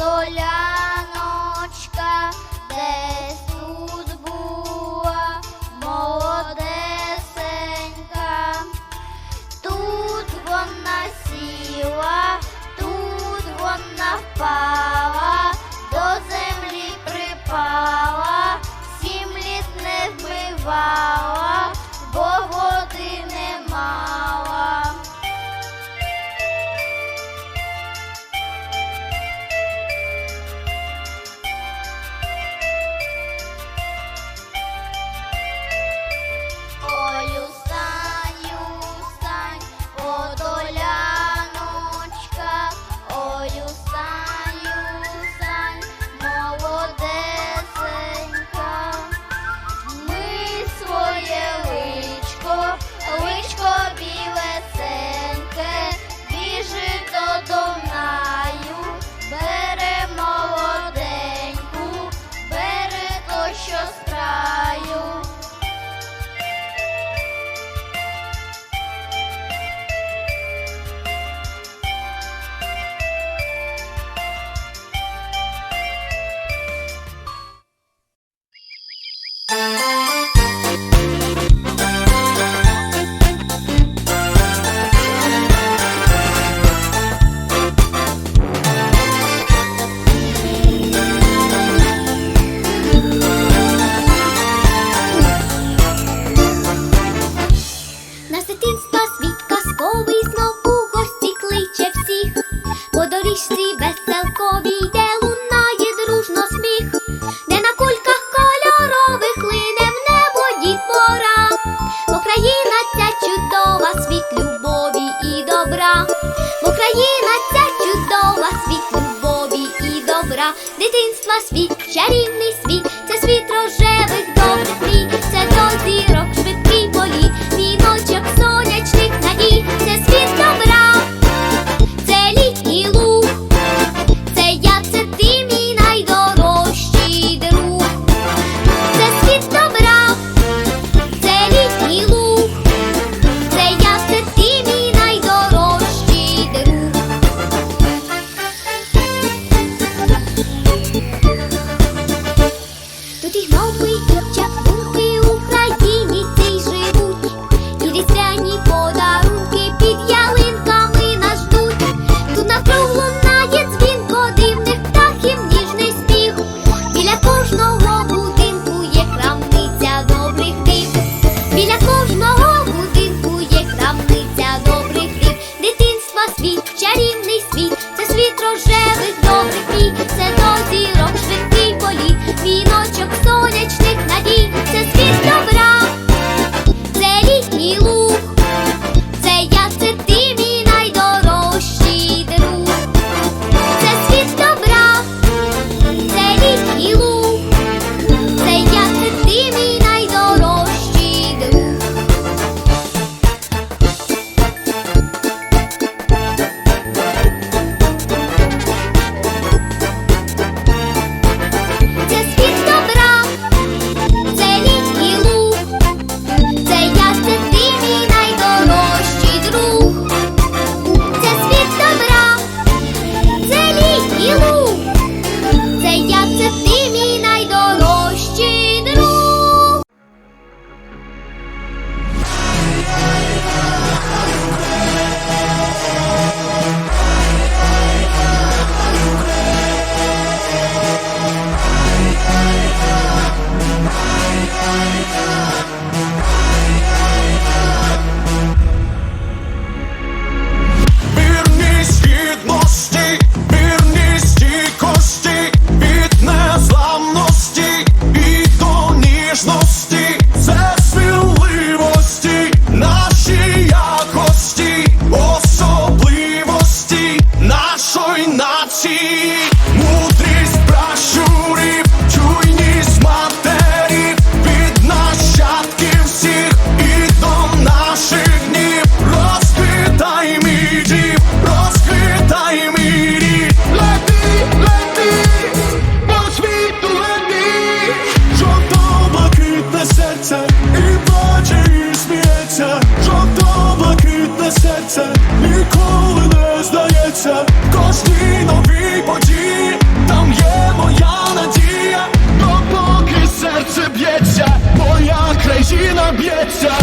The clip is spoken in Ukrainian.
olhar. Дитинства світ казковий знов у гості кличе всіх. По доріжці веселковій, де лунає дружно сміх, де на кульках кольорових лине в небо дітвора. Україна ця чудова, світ любові і добра. Україна ця чудова, світ любові і добра. Дитинства світ, чарівний світ, це світ рожевих добрих мрій, це до зірок に see. kobieca